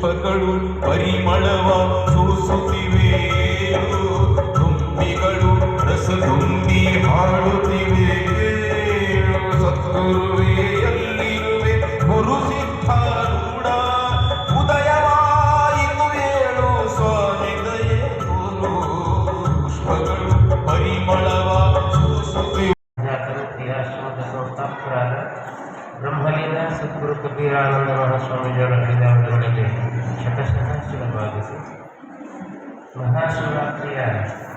ಪಗಳು ಪರಿಮಳವ ಸೂಸುತ್ತಿವೆ ತುಂಬಿಗಳು ರಸ ತುಂಬಿ ಹಾಡುತ್ತಿವೆ ಸದ್ಗುರುವೇ ಎಲ್ಲಿರುವೆ ಗುರು ಕೂಡ ಉದಯವಾಯಿತು ಹೇಳು ಸ್ವಾಮಿದಯ ಗುರು ಪುಷ್ಪಗಳು ಪರಿಮಳವ ಸೂಸುತ್ತಿವೆ ಬ್ರಹ್ಮಲೀನ ಸದ್ಗುರು ಕಬೀರಾನಂದ ಮಹಾಸ್ವಾಮಿಗಳ ಮಹಾಶಿವರಾತ್ರಿಯ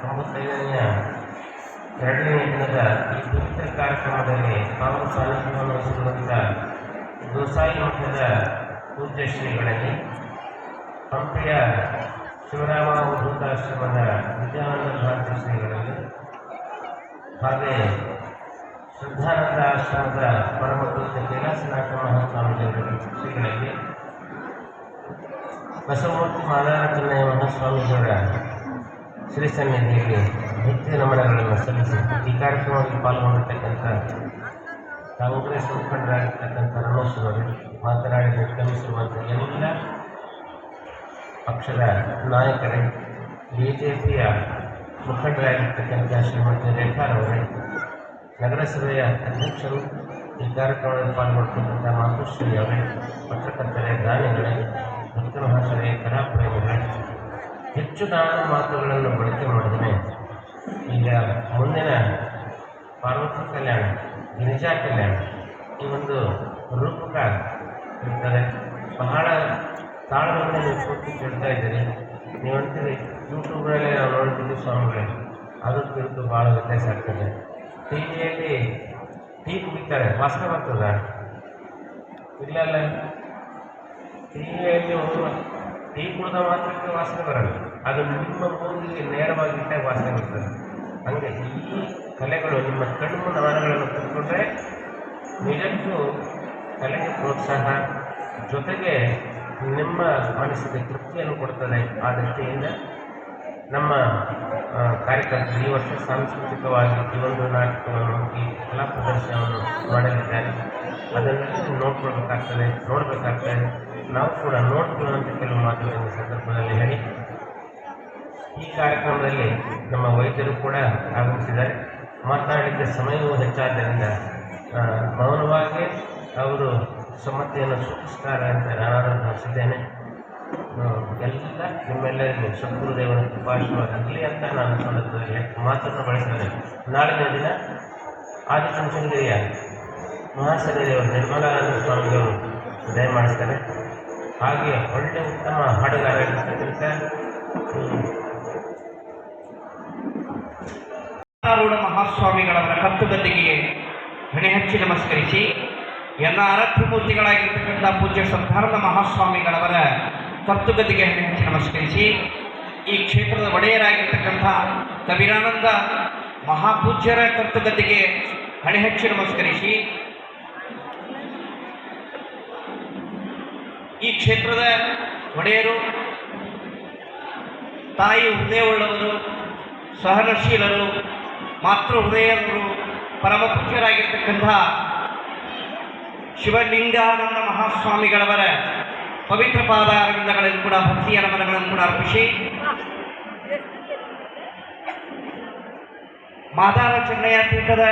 ತೊಂಬತ್ತೈದನೆಯ ಎರಡನೇ ದಿನದ ಈ ಪವಿತ್ರ ಕಾರ್ಯಕ್ರಮದಲ್ಲಿ ತಾವು ಸಾನ್ನಿಧ್ಯವನ್ನು ವಹಿಸಿರುವಂಥ ಗೋಸಾಯಿ ಮಠದ ಪೂಜ್ಯ ಶ್ರೀಗಳಲ್ಲಿ ಹಂಪಿಯ ಶಿವರಾಮ ಅವಧೂತಾಶ್ರಮದ ವಿದ್ಯಾನಂದ ಭಾರತಿ ಶ್ರೀಗಳಲ್ಲಿ ಹಾಗೆ ಶ್ರದ್ಧಾನಂದ ಆಶ್ರಮದ ಪರಮಪೂಜ್ಯ ಕೈಲಾಸನಾಥ ಮಹಾಸ್ವಾಮಿಗಳ ಶ್ರೀಗಳಲ್ಲಿ ಬಸವಮೂರ್ತಿ ಮಾದಾರ ಚೆನ್ನಯ್ಯ ಮಹಾಸ್ವಾಮಿಯವರ ಶ್ರೀ ಸನ್ನಿಧಿಯಲ್ಲಿ ನಿತ್ಯ ನಮನಗಳನ್ನು ಸಲ್ಲಿಸಿ ಈ ಕಾರ್ಯಕ್ರಮದಲ್ಲಿ ಪಾಲ್ಗೊಂಡಿರ್ತಕ್ಕಂಥ ಕಾಂಗ್ರೆಸ್ ಮುಖಂಡರಾಗಿರ್ತಕ್ಕಂಥ ರಮೇಶ್ ಅವರು ಮಾತನಾಡಿ ನಿರ್ಗಮಿಸಿರುವಂಥ ಎಲ್ಲ ಪಕ್ಷದ ನಾಯಕರೇ ಬಿ ಜೆ ಪಿಯ ಮುಖಂಡರಾಗಿರ್ತಕ್ಕಂಥ ಶ್ರೀಮತಿ ರೇಖಾರವರೇ ನಗರಸಭೆಯ ಅಧ್ಯಕ್ಷರು ಈ ಕಾರ್ಯಕ್ರಮದಲ್ಲಿ ಪಾಲ್ಗೊಳ್ತಕ್ಕಂಥ ಮಾತುಶ್ರೀ ಅವರೇ, ಪತ್ರಕರ್ತರೇ ದಾನಿಗಳೇ ಭಕ್ತ ಮಹಾಶರೇ ಕರಾಪ್ರಯೋಗ ಹೆಚ್ಚು ದಾನ ಮಾತುಗಳನ್ನು ಬಳಕೆ ಮಾಡಿದರೆ ಈಗ ಮುಂದಿನ ಪಾರ್ವತಿ ಕಲ್ಯಾಣ ಗಿರಿಜಾ ಕಲ್ಯಾಣ ಈ ಒಂದು ರೂಪಕ ಇರ್ತದೆ. ಬಹಳ ತಾಳ್ಮೆಯಿಂದ ನೀವು ಕೂತು ಕೇಳ್ತಾ ಇದ್ದೀರಿ. ನೀವಂತೀರಿ ಯೂಟ್ಯೂಬ್ನಲ್ಲಿ ನಾವು ನೋಡ್ತೀವಿ ಸ್ವಾಮಿಗಳೇ ಅದ್ರ ಕುರಿತು ಭಾಳ ವ್ಯತ್ಯಾಸ ಆಗ್ತದೆ. ಟಿ ವಿಯಲ್ಲಿ ಟೀ ಕುಡಿತಾರೆ ವಾಸನೆ ಬರ್ತದ ಇಲ್ಲ. ಅಲ್ಲ ಟಿ ವಿಯಲ್ಲಿ ಒಂದು ಟೀ ಕುಡಿದ ಮಾತ್ರಕ್ಕೆ ವಾಸನೆ ಬರಲ್ಲ. ಅದು ನಿಮ್ಮ ಮೂಗಿಗೆ ನೇರವಾಗಿ ಇಟ್ಟಾಗ ವಾಸನೆ ಬರ್ತದೆ. ಹಾಗೆ ಈ ಕಲೆಗಳು, ನಿಮ್ಮ ಕಣ್ಣು ನವನಗಳನ್ನು ತಿಳ್ಕೊಂಡ್ರೆ ನಿಜಕ್ಕೂ ಕಲೆಗೆ ಪ್ರೋತ್ಸಾಹ, ಜೊತೆಗೆ ನಿಮ್ಮ ಮನಸ್ಸಿಗೆ ತೃಪ್ತಿಯನ್ನು ಕೊಡ್ತದೆ ಆ ದೃಷ್ಟಿಯಿಂದ. ನಮ್ಮ ಕಾರ್ಯಕರ್ತರು ಈ ವರ್ಷ ಸಾಂಸ್ಕೃತಿಕವಾಗಿ ಈ ಒಂದು ನಾಟಕವನ್ನು ಈ ಕಲಾ ಪ್ರದರ್ಶನವನ್ನು ಮಾಡಲಿದ್ದಾರೆ. ಅದನ್ನು ನೋಡ್ಕೊಳ್ಬೇಕಾಗ್ತದೆ, ನೋಡಬೇಕಾಗ್ತದೆ. ನಾವು ಕೂಡ ಅಂತ ಕೆಲವು ಮಾತುಗಳನ್ನು ಸಂದರ್ಭದಲ್ಲಿ ಹೇಳಿ. ಈ ಕಾರ್ಯಕ್ರಮದಲ್ಲಿ ನಮ್ಮ ವೈದ್ಯರು ಕೂಡ ಆಗಮಿಸಿದ್ದಾರೆ. ಮಾತನಾಡಿದ್ದ ಸಮಯವೂ ಹೆಚ್ಚಾದ್ದರಿಂದ ಮೌನವಾಗಿ ಅವರು ಸಮ್ಮತಿಯನ್ನು ಸೂಚಿಸ್ತಾರೆ ಅಂತ ನಾನು ಭಾವಿಸಿದ್ದೇನೆ ಎಲ್ಲ ನಿಮ್ಮೆಲ್ಲ ಸದ್ಗುರುದೇವರ ಕೃಪಾಶೀರ್ವಾದಾಗಲಿ ಅಂತ ನಾನು ಸಂದರ್ಭದಲ್ಲಿ ಮಾತನ್ನು ಬಳಸ್ತೇನೆ ನಾಳಿನ ದಿನ ಆದಿಚುಂಚನಗಿರಿಯ ದೇವರು ನಿರ್ಮಲಾನಂದ ಸ್ವಾಮಿಗಳು ದಯ ಮಾಡಿಸ್ತಾರೆ. ಹಾಗೆ ಒಳ್ಳೆ ಉತ್ತಮ ಹಾಡುಗಾರ ಇರ್ತಕ್ಕಂಥ ಹ್ಮ್, ಆರೂಢ ಮಹಾಸ್ವಾಮಿಗಳವರ ಕತ್ತುಗದ್ದಿಗೆ ಹಣೆ ಹಚ್ಚಿ ನಮಸ್ಕರಿಸಿ ಎಲ್ಲ ಆರಾಧ್ಯ ಮೂರ್ತಿಗಳಾಗಿರ್ತಕ್ಕಂಥ ಪೂಜ್ಯ ಸದ್ಧಾರ್ಥ ಮಹಾಸ್ವಾಮಿಗಳವರ ಹಣೆ ನಮಸ್ಕರಿಸಿ, ಈ ಕ್ಷೇತ್ರದ ಒಡೆಯರಾಗಿರ್ತಕ್ಕಂಥ ಕಬೀರಾನಂದ ಮಹಾಪೂಜ್ಯರ ಕರ್ತುಗತಿಗೆ ಹಣೆಹಚ್ಚಿ ನಮಸ್ಕರಿಸಿ, ಈ ಕ್ಷೇತ್ರದ ಒಡೆಯರು, ತಾಯಿ ಹೃದಯವುಳ್ಳವರು, ಸಹನಶೀಲರು, ಮಾತೃ ಹೃದಯರು ಪರಮ ಪೂಜ್ಯರಾಗಿರ್ತಕ್ಕಂಥ ಶಿವಲಿಂಗಾನಂದ ಮಹಾಸ್ವಾಮಿಗಳವರ ಪವಿತ್ರ ಪಾದಾರವಿಂದಗಳಲ್ಲಿ ಕೂಡ, ಭಕ್ತಿಯ ನಮನಗಳನ್ನು ಕೂಡ ಅರ್ಪಿಸಿ. ಮಾದಾರ ಚೆನ್ನಯ್ಯ ಪೀಠದ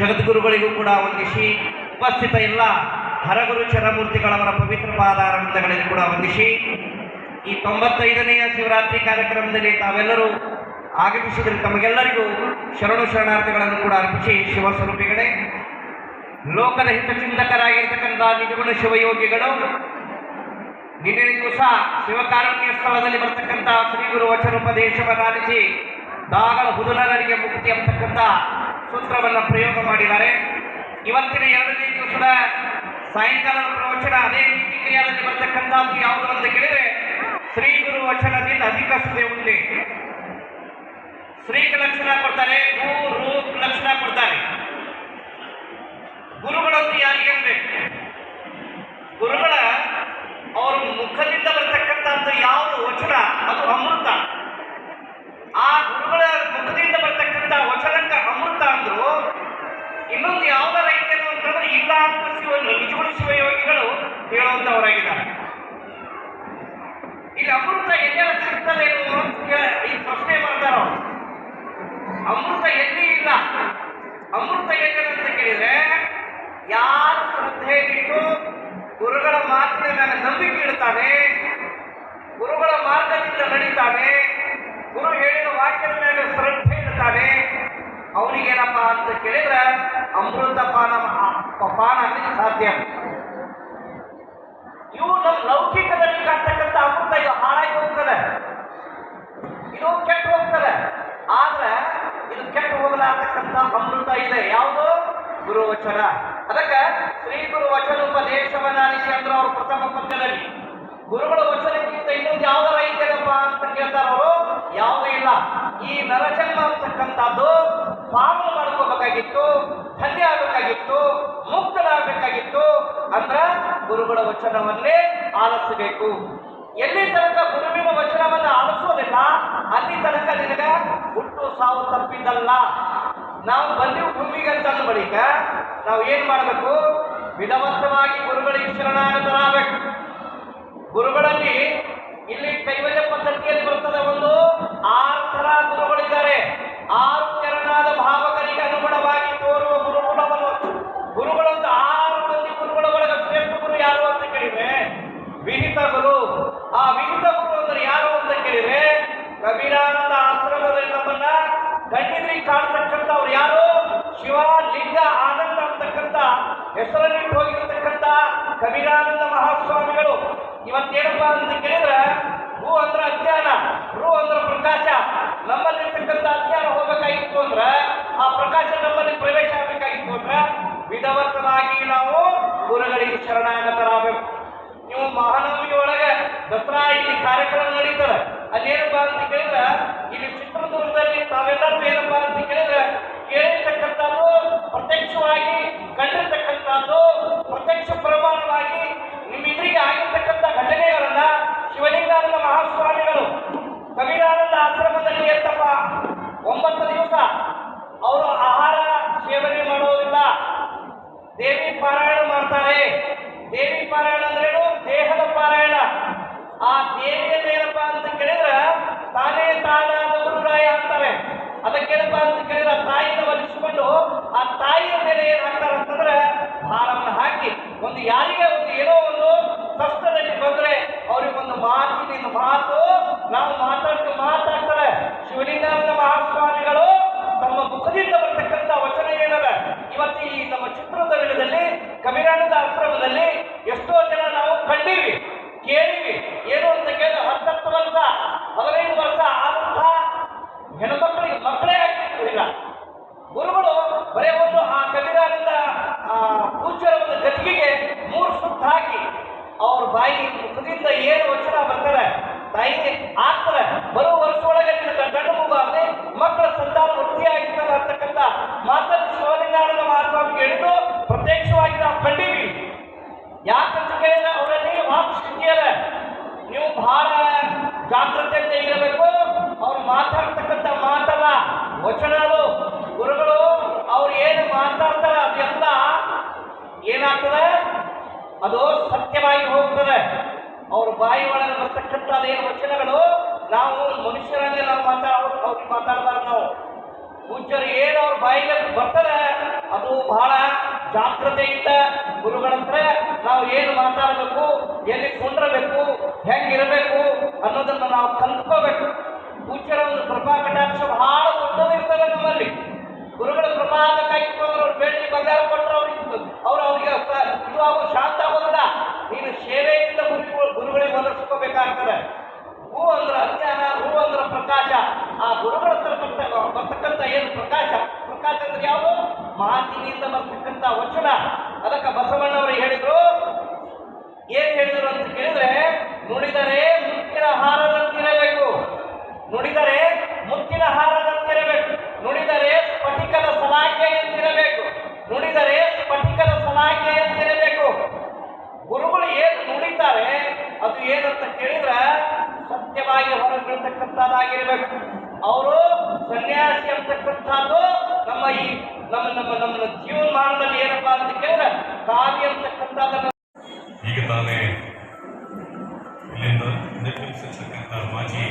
ಜಗದ್ಗುರುಗಳಿಗೂ ಕೂಡ ವಂದಿಸಿ, ಉಪಸ್ಥಿತ ಎಲ್ಲ ಹರಗುರು ಚರಮೂರ್ತಿಗಳವರ ಪವಿತ್ರ ಪಾದಾರವಿಂದಗಳಲ್ಲಿ ಕೂಡ ವಂದಿಸಿ. ಈ ತೊಂಬತ್ತೈದನೆಯ ಶಿವರಾತ್ರಿ ಕಾರ್ಯಕ್ರಮದಲ್ಲಿ ತಾವೆಲ್ಲರೂ ಆಗಮಿಸಿದರೆ ತಮಗೆಲ್ಲರಿಗೂ ಶರಣು ಶರಣಾರ್ಥಿಗಳನ್ನು ಕೂಡ ಅರ್ಪಿಸಿ. ಶಿವಸ್ವರೂಪಿಗಳೇ, ಲೋಕದ ಹಿತಚಿಂತಕರಾಗಿರ್ತಕ್ಕಂಥ ನಿಜಗುಣ ಶಿವಯೋಗಿಗಳು ನಿನ್ನೆ ದಿವಸ ಶಿವಕಾರುಣ್ಯ ಸ್ಥಳದಲ್ಲಿ ಬರ್ತಕ್ಕಂಥ ಶ್ರೀ ಗುರು ವಚನೋಪದೇಶವನ್ನಾಲಿಸಿ ದಾಗಳ ಹುದುಲರಿಗೆ ಮುಕ್ತಿ ಅಂತಕ್ಕಂಥ ಸೂತ್ರವನ್ನು ಪ್ರಯೋಗ ಮಾಡಿದ್ದಾರೆ. ಇವತ್ತಿನ ಎರಡನೇ ದಿವಸದ ಸಾಯಂಕಾಲದ ಪ್ರವಚನ ಅದೇ ರೀತಿಕ್ರಿಯಾದಲ್ಲಿ ಬರ್ತಕ್ಕಂಥದ್ದು ಯಾವುದು ಅಂತ ಕೇಳಿದ್ರೆ ಶ್ರೀ ಗುರು ವಚನದಿಂದ ಅಧಿಕ ಸುದೆ ಉಂಟೆ. ಶ್ರೀಗೆ ಲಕ್ಷಣ ಕೊಡ್ತಾರೆ ಗುರು ಲಕ್ಷಣ ಕೊಡ್ತಾರೆ. ಗುರುಗಳಂತೂ ಯಾರಿಗೆ ಅನ್ಬೇಕು ಗುರುಗಳ ಅವ್ರ ಮುಖದಿಂದ ಬರ್ತಕ್ಕಂಥದ್ದು ಯಾವುದು ವಚನ ಅದು ಅಮೃತ ಆ ಗುರುಗಳ ಮುಖದಿಂದ ಬರ್ತಕ್ಕಂಥ ವಚನಕ್ಕ ಅಮೃತ ಅಂದ್ರು ಇನ್ನೊಂದು ಯಾವ್ದಾರ ಐತೇನೋ ಅಂತಂದ್ರೆ ಇಲ್ಲ ಅಂತ ಶಿವ ನಿಜಗುಣ ಶಿವಯೋಗಿಗಳು ಹೇಳುವಂತವರಾಗಿದ್ದಾರೆ ಇಲ್ಲಿ ಅಮೃತ ಎಲ್ಲೆಲ್ಲ ಸಿಗ್ತದೆ ಅಂತ ಕೇಳ- ಈ ಪ್ರಶ್ನೆ ಮಾಡ್ತಾರ ಅವ್ರು. ಅಮೃತ ಎಲ್ಲಿ ಇಲ್ಲ ಅಮೃತ ಎಲ್ಲಿ ಅಂತ ಕೇಳಿದ್ರೆ ಯಾರು ಶ್ರದ್ಧೆ ಬಿಟ್ಟು ಗುರುಗಳ ಮಾತಿನ ಮೇಲೆ ನಂಬಿಕೆ ಇಡ್ತಾನೆ ಗುರುಗಳ ಮಾರ್ಗದಿಂದ ನಡೀತಾನೆ ಗುರು ಹೇಳಿದ ವಾಕ್ಯದ ಮೇಲೆ ಶ್ರದ್ಧೆ ಇಡ್ತಾನೆ ಅವನಿಗೇನಪ್ಪ ಅಂತ ಕೇಳಿದ್ರೆ ಅಮೃತ ಪಾನ ಪಾನ ಸಾಧ್ಯ. ಇವು ನಮ್ಮ ಲೌಕಿಕದಲ್ಲಿ ಕಾಣ್ತಕ್ಕಂಥ ಅಮೃತ, ಇದು ಹಾಳಾಗಿ ಹೋಗ್ತದೆ. ಇದು ಕೆಟ್ಟು ಹೋಗ್ತದೆ. ಆದ್ರೆ ಇದು ಕೆಟ್ಟು ಹೋಗಲಾರ್ತಕ್ಕಂಥ ಅಮೃತ ಇದೆ. ಯಾವುದು? ಗುರುವಚನ. ಅದಕ್ಕೆ ಶ್ರೀ ಗುರು ವಚನ ಉಪದೇಶವನ್ನ ಅನಿಸಿ ಅಂದ್ರೆ ಅವರು ಪ್ರಥಮ ಪದ್ಯದಲ್ಲಿ. ಗುರುಗಳ ವಚನಕ್ಕಿಂತ ಇನ್ನೊಂದು ಯಾವ್ದಾರ ಐತೇನಪ್ಪ ಅಂತ ಕೇಳ್ತಾರ ಅವರು, ಯಾವುದೂ ಇಲ್ಲ. ಈ ನರಜನ್ಮ ಅಂತಕ್ಕಂಥದ್ದು ಪಾಮ ಮಾಡ್ಕೋಬೇಕಾಗಿತ್ತು ಧನ್ಯ ಆಗಬೇಕಾಗಿತ್ತು ಮುಕ್ತರಾಗಬೇಕಾಗಿತ್ತು ಅಂದ್ರ ಗುರುಗಳ ವಚನವನ್ನೇ ಆಲಿಸಬೇಕು. ಎಲ್ಲಿ ತನಕ ಗುರುವಿನ ವಚನವನ್ನ ಆಲಿಸೋದಿಲ್ಲ, ಅಲ್ಲಿ ತನಕ ನಿನಗ ಹುಟ್ಟು ಸಾವು ತಪ್ಪಿದ್ದಲ್ಲ. ನಾವು ಬಂದಿವು ಭೂಮಿಗೆ ಅಂತ ಬಳಿಕ ನಾವು ಏನ್ ಮಾಡಬೇಕು? ವಿಧವಂತವಾಗಿ ಗುರುಗಳಿಗೆ ಶರಣಾಗತರಾಗಬೇಕು. ಗುರುಗಳಲ್ಲಿ ಇಲ್ಲಿ ಕೈವಲ್ಯ ಪದ್ಧತಿಯಲ್ಲಿ ಬರ್ತದೆ ಒಂದು ಆರು ತರ ಗುರುಗಳಿದ್ದಾರೆ. ಆರು ಚರಣಾದ ಭಾವಕರಿಗೆ ಅನುಗುಣವಾಗಿ ತೋರುವ ಗುರುಗುಣವನ್ನು ಗುರುಗಳಂತ ಆರು ಮಂದಿ ಗುರುಗಳ ಒಳಗೆ ಶ್ರೇಷ್ಠ ಗುರು ಯಾರು ಅಂತ ಕೇಳಿದ್ರೆ ವಿಹಿತ ಗುರು. ಆ ವಿಹಿತ ಗುರು ಅಂದ್ರೆ ಯಾರು ಅಂತ ಕೇಳಿದ್ರೆ ಕಬೀರಾನಂದ ಆಶ್ರಮದಲ್ಲಿ ನಮ್ಮನ್ನ ಕಣ್ಣಿದ್ರಿ ಕಾಣ್ತಕ್ಕಂಥವ್ರು ಯಾರು ಶಿವ ಲಿಂಗ ಆನಂದ ಅಂತಕ್ಕಂಥ ಹೆಸರನ್ನಿಟ್ಟು ಹೋಗಿರ್ತಕ್ಕಂಥ ಕಬೀರಾನಂದ ಮಹಾಸ್ವಾಮಿಗಳು. ಇವತ್ತೇನಪ್ಪ ಅಂತ ಕೇಳಿದ್ರೆ ಹೂ ಅಂದ್ರೆ ಅಜ್ಞಾನ ರು ಅಂದ್ರೆ ಪ್ರಕಾಶ. ನಮ್ಮಲ್ಲಿರ್ತಕ್ಕಂಥ ಅಜ್ಞಾನ ಹೋಗಬೇಕಾಗಿತ್ತು ಅಂದ್ರೆ, ಆ ಪ್ರಕಾಶ ನಮ್ಮಲ್ಲಿ ಪ್ರವೇಶ ಆಗಬೇಕಾಗಿತ್ತು ಅಂದ್ರೆ, ವಿಧವತ್ತವಾಗಿ ನಾವು ಗುರುಗಳಿಗೆ ಶರಣಾಗತರಾಗಬೇಕು. ನೀವು ಮಹಾನವಮಿ ಒಳಗೆ ದಸರಾ ಇಲ್ಲಿ ಕಾರ್ಯಕ್ರಮ ನಡೀತದೆ. ಅಲ್ಲೇನಪ್ಪ ಅಂತ ಕೇಳಿದ್ರೆ? ಇಲ್ಲಿ ಚಿತ್ರದುರ್ಗದಲ್ಲಿ ತಾವೆಲ್ಲರೂ ಏನಪ್ಪ ಅಂತ ಕೇಳಿದ್ರೆ? ಕೇಳಿರ್ತಕ್ಕಂಥದ್ದು ಪ್ರತ್ಯಕ್ಷವಾಗಿ, ಕಂಡಿರ್ತಕ್ಕಂಥದ್ದು ಪ್ರತ್ಯಕ್ಷ ಪ್ರಮಾಣವಾಗಿ ನಿಮ್ಮ ಎದುರಿಗೆ ಆಗಿರ್ತಕ್ಕಂಥ ಘಟನೆಗಳನ್ನ ಶಿವಲಿಂಗಾನಂದ ಮಹಾಸ್ವಾಮಿಗಳು ಕಬೀರಾನಂದ ಆಶ್ರಮದಲ್ಲಿ ಎಂತಪ್ಪ ಒಂಬತ್ತು ದಿವಸ ಅವರು ಆಹಾರ ಸೇವನೆ ಮಾಡೋದಿಲ್ಲ ದೇವಿ ಪಾರಾಯಣ ಮಾಡ್ತಾರೆ. ದೇವಿ ಪಾರಾಯಣ ಅಂದ್ರೇನು? ದೇಹದ ಪಾರಾಯಣ. ಆ ದೇವಿಯನ್ನು ಏನಪ್ಪ ಅಂತ ಕೇಳಿದ್ರೆ, ತಾನೇ ತಾನಾದ ಗುರುರಾಯ ಅಂತಾರೆ. ಅದಕ್ಕೇನಪ್ಪ ಅಂತ ಕೇಳಿದ್ರೆ ತಾಯಿನ ಒಲಿಸಿಕೊಂಡು ಆ ತಾಯಿಯ ಮೇಲೆ ಏನ್ ಹಾಕ್ತಾರೆ ಅಂತಂದ್ರೆ ಭಾರವನ್ನು ಹಾಕಿ ಒಂದು ಯಾರಿಗೆ ಒಂದು ಏನೋ ಒಂದು ಕಷ್ಟದಲ್ಲಿ ಬಂದ್ರೆ ಅವ್ರಿಗೆ ಒಂದು ನಿನ್ನ ಮಾತು, ನಾವು ಮಾತಾಡ್ತಾ ಮಾತಾಡ್ತಾರೆ. ಶಿವಲಿಂಗಾನಂದ ಮಹಾಸ್ವಾಮಿಗಳು ತಮ್ಮ ಮುಖದಿಂದ ಬರ್ತಕ್ಕಂಥ ವಚನ ಏನದ? ಇವತ್ತು ಈ ನಮ್ಮ ಚಿತ್ರದುರ್ಗದಲ್ಲಿ ಕಬೀರಾನಂದ ಆಶ್ರಮದಲ್ಲಿ ಎಷ್ಟೋ ಜನ ನಾವು ಕಂಡೀವಿ. ಕೇಳಿವಿ ಏನು ಅಂತ ಕೇಳಿದ್ರೆ ಹತ್ತತ್ತು ವರ್ಷ ಹದಿನೈದು ವರ್ಷ ಆದಂಥ ಹೆಣ್ಮಕ್ಳಿಗೆ ಮಕ್ಕಳೇ ಆಗಿರ್ತಿಲ್ಲ ಗುರುಗಳು ಬರೇ ಒಂದು ಆ ಕಬೀರಾನಂದ ಆ ಪೂಜ್ಯರ ಒಂದು ಗದ್ದಿಗೆಗೆ ಮೂರು ಸುತ್ತ ಹಾಕಿ ಅವ್ರ ಬಾಯಿ ಮುಖದಿಂದ ಏನು ವಚನ ಬರ್ತಾರೆ ತಾಯಿಗೆ ಆಗ್ತಾರೆ ಬರೋ ವರ್ಷ ಒಳಗೆ ಗಂಡು ಮಗು ಆಗಲಿ, ಮಕ್ಕಳ ಸಂತಾನ ವೃತ್ತಿಯಾಗಿರ್ತಾರೆ ಅಂತಕ್ಕಂಥ ಮಾತನ್ನು ಶಿವಲಿಂಗಾನಂದ ಮಹಾಸ್ವಾಮಿ ಹೇಳಿದ್ದು ಪ್ರತ್ಯಕ್ಷವಾಗಿ ನಾವು ಕಂಡೀವಿ. ಯಾಕಂತ ಕೇಳಿದ್ರೆ ಅವರಲ್ಲಿ ಮಾತು ಸ್ಥಿತಿಯಲ್ಲ ನೀವು ಬಹಳ ಜಾಗೃತೆಯಿಂದ ಇರಬೇಕು. ಅವ್ರು ಮಾತಾಡ್ತಕ್ಕಂಥ ಮಾತಲ್ಲ ವಚನಗಳು ಗುರುಗಳು, ಅವ್ರು ಏನು ಮಾತಾಡ್ತಾರೆ ಅದೆಲ್ಲ ಏನಾಗ್ತದೆ? ಅದು ಸತ್ಯವಾಗಿ ಹೋಗ್ತದೆ. ಅವ್ರ ಬಾಯಿ ಒಳಗೆ ಬರ್ತಕ್ಕಂಥ ಅದೇನು ವಚನಗಳು, ನಾವು ಮನುಷ್ಯರಲ್ಲಿ ನಾವು ಮಾತಾಡ ಅವ್ರಿಗೆ ಮಾತಾಡಬಾರ್ದು ನಾವು. ಪೂಜ್ಯರು ಏನು ಅವ್ರ ಬಾಯಿಗೆ ಬರ್ತಾರೆ, ಅದು ಬಹಳ ಜಾಗ್ರತೆಯಿಂದ ಗುರುಗಳ ಹತ್ರ ನಾವು ಏನು ಮಾತಾಡಬೇಕು, ಎಲ್ಲಿ ಕೊಂಡಿರಬೇಕು ಹೆಂಗಿರಬೇಕು ಅನ್ನೋದನ್ನು ನಾವು ಕಲ್ತ್ಕೋಬೇಕು. ಪೂಜ್ಯರ ಒಂದು ಕೃಪಾ ಕಟಾಕ್ಷ ಬಹಳ ದೊಡ್ಡದಿರ್ತದೆ ನಮ್ಮಲ್ಲಿ. ಗುರುಗಳ ಕೃಪಾ ಆಗಬೇಕಾಗಿತ್ತು ಅಂದ್ರೆ ಅವ್ರು ಬೆಳ್ಳಿ ಬಂಗಾರ ಕೊಟ್ಟರೆ ಅವ್ರಿಗೆ ಅವ್ರು ಅವ್ರಿಗೆ ಇದು ಆಗೋ ಶಾಂತ ಆಗೋದಿಲ್ಲ. ನೀನು ಸೇವೆಯಿಂದ ಗುರುಗಳು ಗುರುಗಳಿಗೆ ಒದಗಿಸ್ಕೋಬೇಕಾಗ್ತದೆ ಹೂ ಅಂದ್ರ ಅಜ್ಞಾನ, ಹೂ ಅಂದ್ರ ಪ್ರಕಾಶ. ಆ ಗುರುಗಳ ಬರ್ತಕ್ಕಂಥ ಏನು ಪ್ರಕಾಶ? ಪ್ರಕಾಶ ಅಂದ್ರೆ ಯಾವುದು? ಮಾತಿನಿಂದ ಬರ್ತಕ್ಕಂಥ ವಚನ. ಅದಕ್ಕೆ ಬಸವಣ್ಣವರು ಹೇಳಿದ್ರು. ಏನ್ ಹೇಳಿದ್ರು ಅಂತ ಕೇಳಿದ್ರೆ, ನುಡಿದರೆ ಮುತ್ತಿನ ಹಾರದಂತಿರಬೇಕು. ನುಡಿದರೆ ಮುತ್ತಿನ ಹಾರದಂತಿರಬೇಕು. ನುಡಿದರೆ ಸ್ಫಟಿಕದ ಸಲಾಖೆ ಅದು ಸತ್ಯವಾಗಿ ಹೊರಗೆ ಅವರು ಸನ್ಯಾಸಿ ಅಂತಕ್ಕಂಥದ್ದು ನಮ್ಮ ಈ ನಮ್ಮ ನಮ್ಮ ನಮ್ಮ ಜೀವನಮಾನದಲ್ಲಿ ಏನಪ್ಪಾ ಅಂತ ಕೇಳಿದ್ರೆ ಕಾವ್ಯ ಅಂತಕ್ಕಂಥದ್ದನ್ನು ಈಗ ತಾನೇ ಇಲ್ಲಿಂದ ನಿರ್ಗಮಿಸಿರ್ತಕ್ಕಂಥ ಮಾಜಿ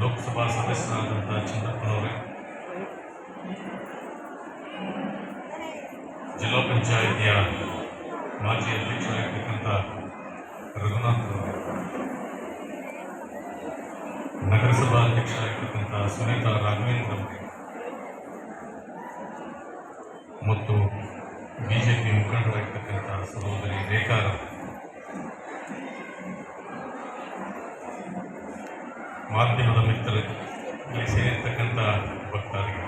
ಲೋಕಸಭಾ ಸದಸ್ಯರಾದಂಥ ಚಂದ್ರಪ್ಪನವರೇ ಜಿಲ್ಲಾ ಪಂಚಾಯಿತಿಯ ಮಾಜಿ ಅಧ್ಯಕ್ಷರಾಗಿರ್ತಕ್ಕಂಥ ರಘುನಾಥ್ ಸಭಾಧ್ಯಕ್ಷರಾಗಿರ್ತಕ್ಕಂಥ ಸುನೀತಾ ರಾಘವೇಂದ್ರ ಮತ್ತು ಬಿ ಜೆ ಪಿ ಮುಖಂಡರಾಗಿರ್ತಕ್ಕಂಥ ಸಹೋದರಿ ರೇಖಾರ ಮಾಧ್ಯಮದ ಮಿತ್ರ ಇಲ್ಲಿ ಸೇರಿರ್ತಕ್ಕಂಥ ಭಕ್ತರಿಗೆ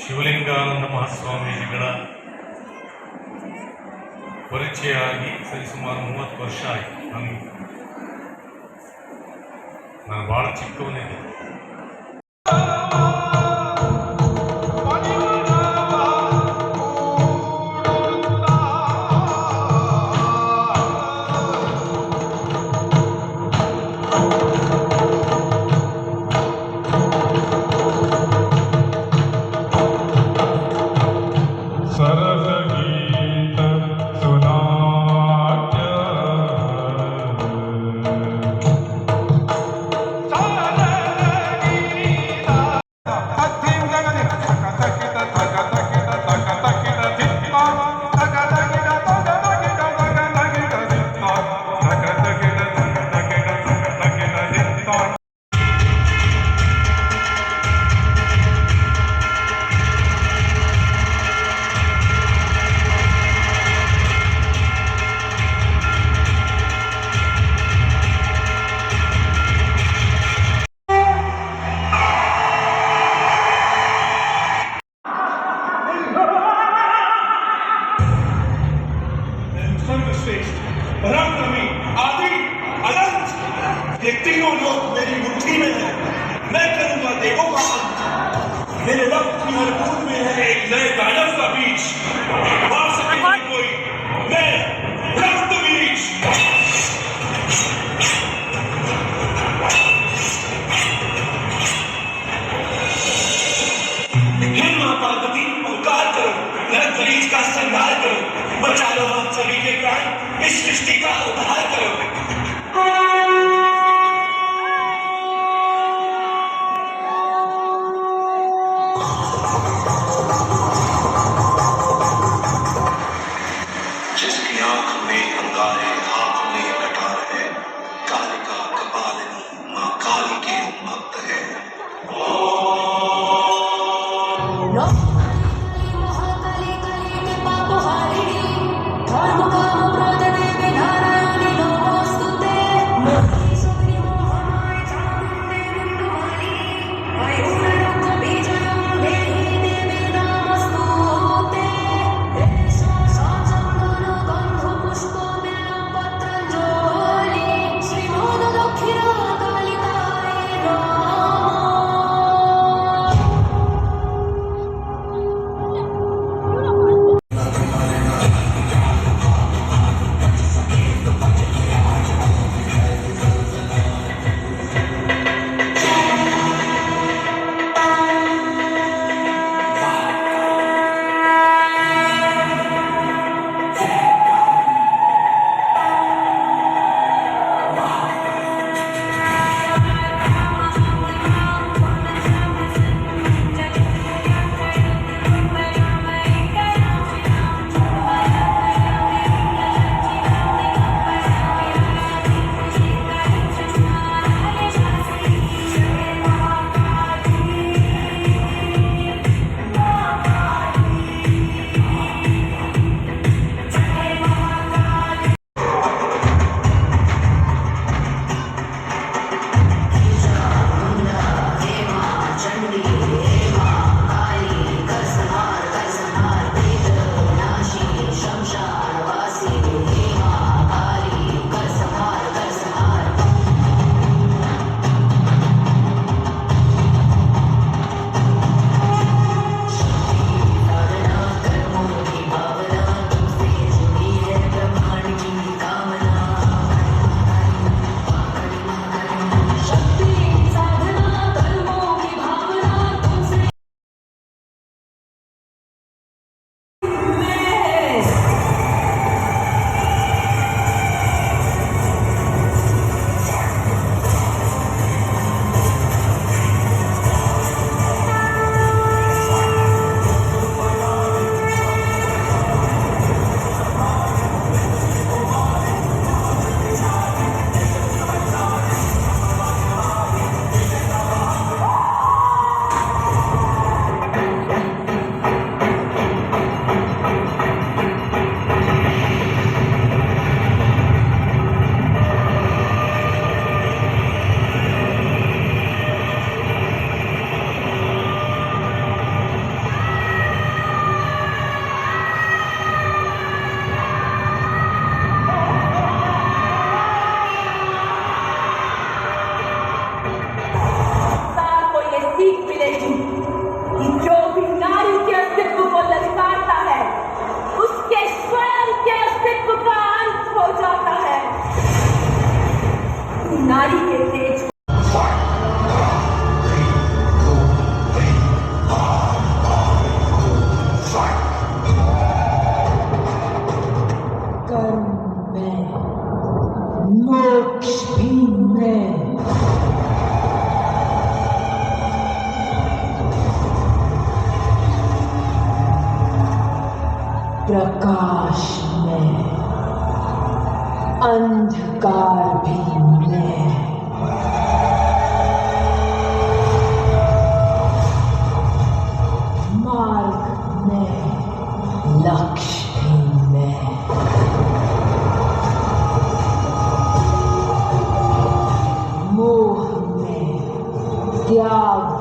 ಶಿವಲಿಂಗಾನಂದ ಮಹಾಸ್ವಾಮೀಜಿಗಳ ಪರಿಚಯ ಆಗಿ ಸರಿಸುಮಾರು ಮೂವತ್ತು ವರ್ಷ ಆಯಿತು. ನಾನು ನಾನು ಭಾಳ ಚಿಕ್ಕವನಿದ್ದೆ. पराक्रमी आदि अनंत ये तीनों लोग मेरी मुट्ठी में है। मैं करूँगा देवों का अंत मेरे रक्त की हर बूंद में है एक नए दानव का बीज। मार सके कोई मैं रक्त बीज पार्वती उपकार करो। नर मरीज़ का संहार करो। बचा लो हम सभी के प्राण। इस सृष्टि का उद्धार करो जिसकी आंख में अंगारे हाथ Yeah.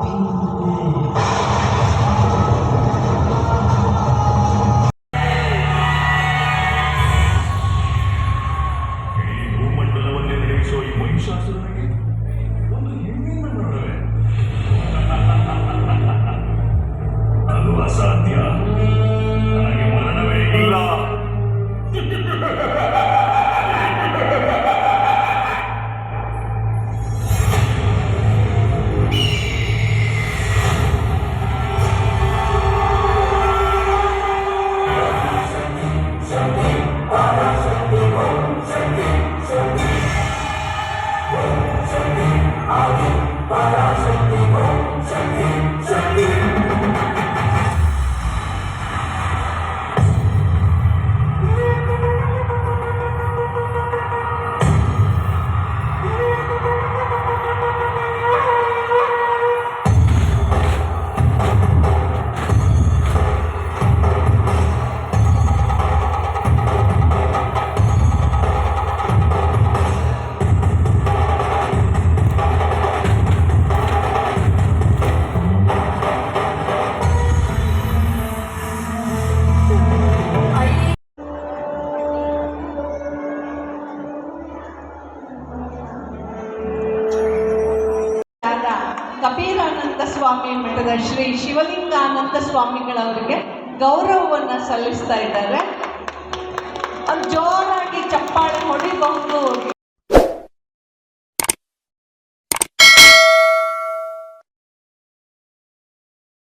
ಗೌರವವನ್ನು ಸಲ್ಲಿಸ್ತಾ ಇದ್ದಾರೆ.